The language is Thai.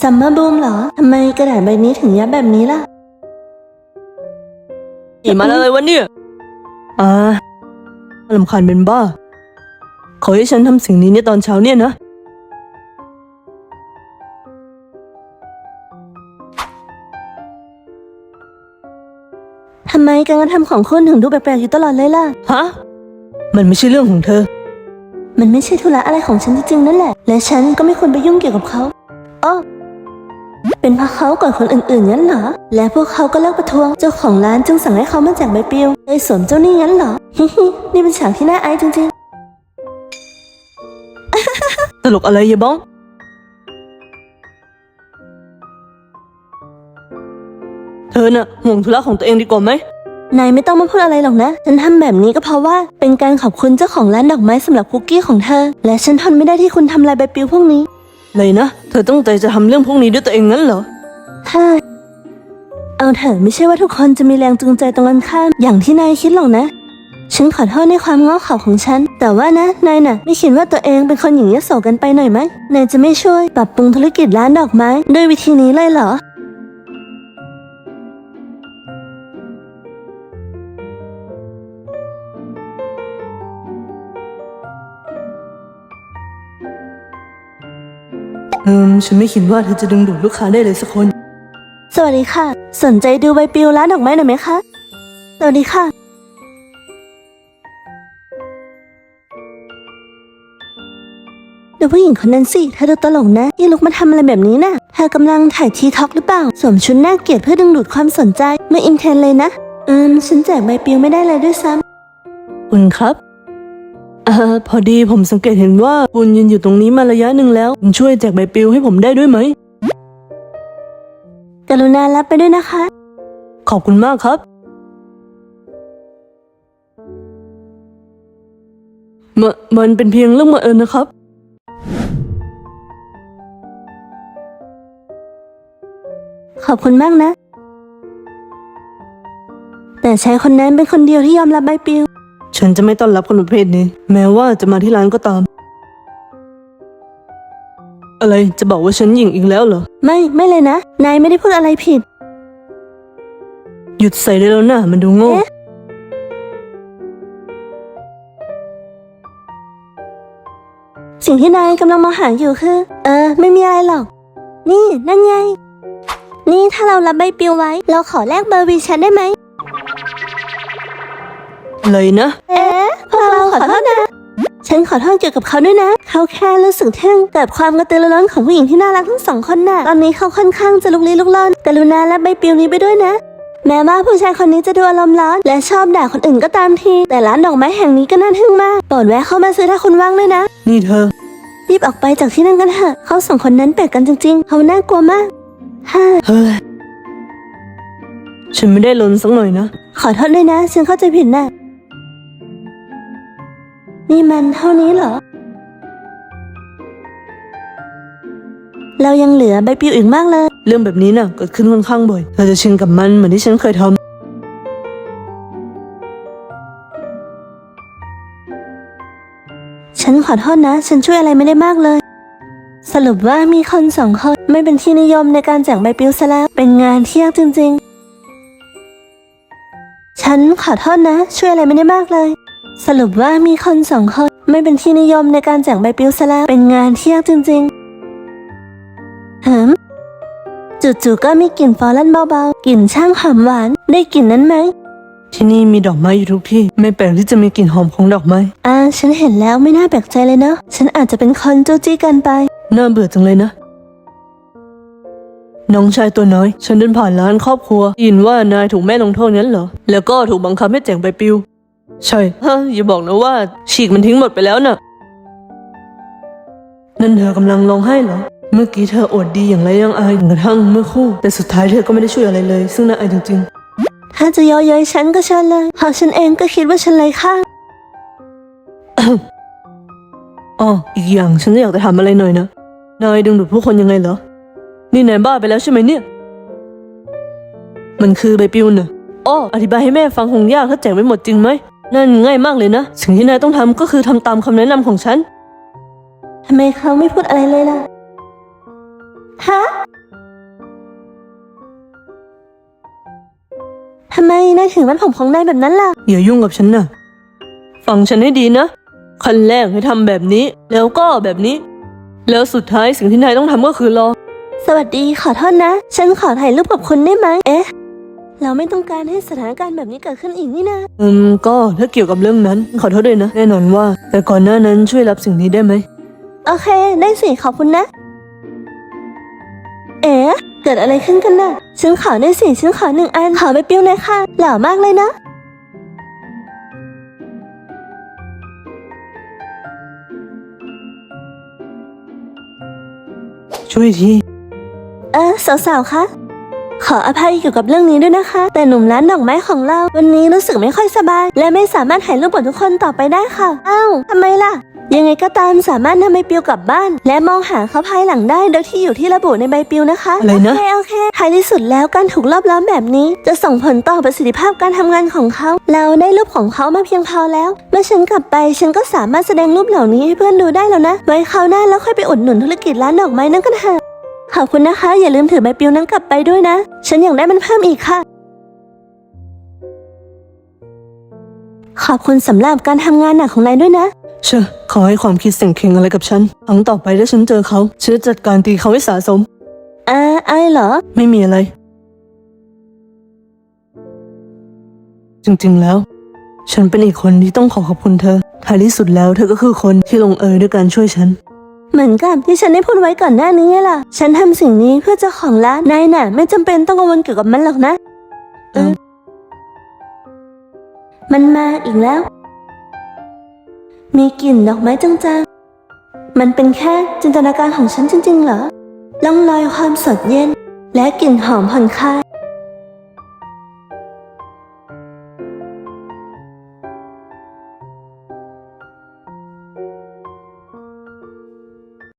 ซัมเมอร์บูมเหรอ ทำไมกระดาษใบนี้ถึงยับแบบนี้ล่ะ หนีมาอะไรวะเนี่ย อ่าลำคาญเป็นบ้า ขอให้ฉันทำสิ่งนี้ในตอนเช้าเนี่ยนะ ทำไมการกระทำของคุณถึงดูแปลกๆอยู่ตลอดเลยล่ะ ฮะ มันไม่ใช่เรื่องของเธอ มันไม่ใช่ธุระอะไรของฉันจริงๆนั่นแหละ และฉันก็ไม่ควรไปยุ่งเกี่ยวกับเขาอ้อ เป็นเพราะเขาก่อนคนอื่นๆงั้นเหรอ และพวกเขาก็เลิกประท้วง เจ้าของร้านจึงสั่งให้เขามาแจกใบปลิวเลยสวมเจ้าหนี้งั้นเหรอ ฮิฮิ นี่เป็นฉากที่น่าอายจริงตลกอะไรยายบ้อง เธอน่ะห่วงธุระของตัวเองดีกว่าไหมๆนายไม่ต้องมาพูดอะไรหรอกนะ ฉันทำแบบนี้ก็เพราะว่าเป็นการขอบคุณเจ้าของร้านดอกไม้สำหรับคุกกี้ของเธอ และฉันทนไม่ได้ที่คุณทำลายใบปลิวพวกนี้ เลยนะ เธอตั้งใจจะทำเรื่องพวกนี้ด้วยตัวเองงั้นเหรอใช่เอาเถอะไม่ใช่ว่าทุกคนจะมีแรงจูงใจตรงกันข้ามอย่างที่นายคิดหรอกนะ ฉันขอโทษในความง้อเข่าของฉัน แต่ว่านะ นายน่ะ ไม่คิดว่าตัวเองเป็นคนหย่งยโสกันไปหน่อยไหมนายจะไม่ช่วยปรับปรุงธุรกิจร้านดอกไม้ด้วยวิธีนี้เลยเหรอ อืมฉันไม่คิดว่าเธอจะดึงดูดลูกค้าได้เลยสักคน สวัสดีค่ะ สนใจดูใบปลิวร้านดอกไม้หน่อยไหมคะ สวัสดีค่ะ ดูผู้หญิงคนนั้นสิเธอดูตลกนะยี่ลุกมาทำอะไรแบบนี้น่ะ เธอกำลังถ่ายทีท็อกหรือเปล่า สวมชุดน่าเกลียดเพื่อดึงดูดความสนใจ ไม่อินเทรนด์เลยนะอืมฉันแจกใบปลิวไม่ได้เลยด้วยซ้คุณครับเอ่อพอดีผมสังเกตเห็นว่าคุณยืนอยู่ตรงนี้มาระยะหนึ่งแล้วคุณช่วยแจกใบปลิวให้ผมได้ด้วยไหมำกรุณารับไปด้วยนะคะ ขอบคุณมากครับมนมันเป็นเพียงเรื่องบังเอิญนะครับ ขอบคุณมากนะ แต่ชายคนนั้นเป็นคนเดียวที่ยอมรับใบปลิว ฉันจะไม่ต้อนรับคนประเภทนี้ แม้ว่าจะมาที่ร้านก็ตาม อะไรจะบอกว่าฉันหญิงอีกแล้วเหรอ ไม่ไม่เลยนะ นายไม่ได้พูดอะไรผิด หยุดใส่ได้แล้วนะมันดูโง่ เอ๊ะ สิ่งที่นายกำลังมองหาอยู่คือ เออ ไม่มีอะไรหรอก นี่นั่นไง นี่ถ้าเรารับใบปลิวไว้ เราขอแลกเบอร์วีแชทได้ไหม เลยนะ เอ๊ะพวกเราขอโทษนะ ฉันขอโทษเกี่ยวกับเขาด้วยนะ เขาแค่รู้สึกทึ่งกับความกระตือรือร้นของผู้หญิงที่น่ารักทั้งสองคนน่ะ ตอนนี้เขาค่อนข้างจะลุกลี้ลุกลนกรุณารับใบปลิวนี้ไปด้วยนะ แม้ว่าผู้ชายคนนี้จะดูอารมณ์ร้อนและชอบด่าคนอื่นก็ตามที แต่ร้านดอกไม้แห่งนี้ก็น่าทึ่งมากโปรดแวะเข้ามาซื้อถ้าคุณว่างด้วยนะ นี่เธอ รีบออกไปจากที่นั่นกันเถอะเขาสองคนนั้นแปลกกันจริงๆ เขาน่ากลัวมากฮ่า เฮ้ย ฉันไม่ได้ลนสักหน่อยนะ ขอโทษด้วยนะ ฉันเข้าใจผิดน่ะ นี่มันเท่านี้เหรอ เรายังเหลือใบปลิวอีกมากเลย เรื่องแบบนี้น่ะเกิดขึ้นค่อนข้างบ่อยเธอจะชินกับมันเหมือนที่ฉันเคยทำฉันขอโทษนะ ฉันช่วยอะไรไม่ได้มากเลย สรุปว่ามีคนสองคนไม่เป็นที่นิยมในการแจกใบปลิวซะแล้วเป็นงานที่ยากจริง ๆ ฉันขอโทษนะ ช่วยอะไรไม่ได้มากเลย สรุปว่ามีคนสองคนไม่เป็นที่นิยมในการแจกใบปลิวซะแล้วเป็นงานที่ยากจริงๆหืมจู่ๆก็มีกลิ่นฟลอรันเบาๆ กลิ่นช่างหอมหวาน ได้กลิ่นนั้นไหม ที่นี่มีดอกไม้อยู่ทุกที่ ไม่แปลกที่จะมีกลิ่นหอมของดอกไม้ อ่า ฉันเห็นแล้วไม่น่าแปลกใจเลยเนาะ ฉันอาจจะเป็นคนจู้จี้เกันไป น่าเบื่อจังเลยนะ น้องชายตัวน้อย ฉันเดินผ่านร้านครอบครัวได้ยินว่านายถูกแม่ลงโทษงั้นเหรอ แล้วก็ถูกบังคับให้แจกใบปลิว ใช่ฮะอย่าบอกนะว่าฉีกมันทิ้งหมดไปแล้วน่ะ นั่นเธอกำลังร้องไห้เหรอ เมื่อกี้เธออดดีอย่างไรยังอายจนกระทั่งเมื่อครู่ แต่สุดท้ายเธอก็ไม่ได้ช่วยอะไรเลย ซึ่งน่าอายจริงถ้าจะเย่อเย้ยฉันก็เชิญเลยเพราะฉันเองก็คิดว่าฉันไร้ค่า ๆอ๋ออีกอย่างฉันอยากจะถามอะไรหน่อยนะ นายดึงดูดผู้คนยังไงเหรอ นี่นายบ้าไปแล้วใช่ไหมเนี่ย มันคือใบปลิวเน่ะอ้ออธิบายให้แม่ฟังคงยากถ้าแจกไม่หมดจริงไหม นั่นง่ายมากเลยนะ สิ่งที่นายต้องทำก็คือทำตามคำแนะนำของฉัน ทำไมเขาไม่พูดอะไรเลยล่ะ ฮะ ทำไมนายถึงรัดผมของนายแบบนั้นล่ะ อย่ายุ่งกับฉันนะฟังฉันให้ดีนะขั้นแรกให้ทำแบบนี้ แล้วก็แบบนี้ แล้วสุดท้ายสิ่งที่นายต้องทำก็คือรอ สวัสดีขอโทษนะ ฉันขอถ่ายรูปกับคุณได้ไหมเอ๊ะ เราไม่ต้องการให้สถานการณ์แบบนี้เกิดขึ้นอีกนี่นะ อืม ก็ถ้าเกี่ยวกับเรื่องนั้น ขอโทษด้วยนะ แน่นอนว่า แต่ก่อนหน้านั้นช่วยรับสิ่งนี้ได้ไหม โอเค ได้สิ ขอบคุณนะ เอ๊ะเกิดอะไรขึ้นกันน่ะ ฉันขอได้สิ ฉันขอหนึ่งอัน ขอไปปิ้วเลยค่ะ หล่อมากเลยนะ ช่วยที เออสาวๆคะ ขออภัยเกี่ยวกับเรื่องนี้ด้วยนะคะ แต่หนุ่มร้านดอกไม้ของเรา วันนี้รู้สึกไม่ค่อยสบาย และไม่สามารถถ่ายรูปกับทุกคนต่อไปได้ค่ะอ้าวทำไมล่ะ ยังไงก็ตามสามารถนำใบปลิวกลับบ้าน และมองหาเขาภายหลังได้ โดยที่อยู่ที่ระบุในใบปลิวนะคะอะไรนะ โอเคโอเคท้ายที่สุดแล้วการถูกรอบล้อมแบบนี้ จะส่งผลต่อประสิทธิภาพการทำงานของเขา เราได้รูปของเขามาเพียงพอแล้ว เมื่อฉันกลับไปฉันก็สามารถแสดงรูปเหล่านี้ให้เพื่อนดูได้แล้วนะไว้คราวหน้าแล้วค่อยไปอุดหนุนธุรกิจร้านดอกไม้นั่นกันเถอะ ขอบคุณนะคะ อย่าลืมถือใบปลิวนั้นกลับไปด้วยนะ ฉันอยากได้มันเพิ่มอีกค่ะ ขอบคุณสำหรับการทำงานหนักของนายด้วยนะ เชื่อขอให้ความคิดเสียงเค็งอะไรกับฉันครั้งต่อไปถ้าฉันเจอเขาฉันจะจัดการตีเขาให้สะสม อ่าไอายเหรอ ไม่มีอะไร จริงๆแล้ว ฉันเป็นอีกคนที่ต้องขอขอบคุณเธอท้ายที่สุดแล้วเธอก็คือคนที่ลงเอยด้วยการช่วยฉัน เหมือนกับที่ฉันได้พูดไว้ก่อนหน้านี้ไงล่ะ ฉันทำสิ่งนี้เพื่อเจ้าของร้านนายน่ะ ไม่จำเป็นต้องกังวลเกี่ยวกับมันหรอกนะ เออ มันมาอีกแล้ว มีกลิ่นดอกไม้จางๆ มันเป็นแค่จินตนาการของฉันจริงๆเหรอล่องลอยความสดเย็น และกลิ่นหอมผ่อนคลาย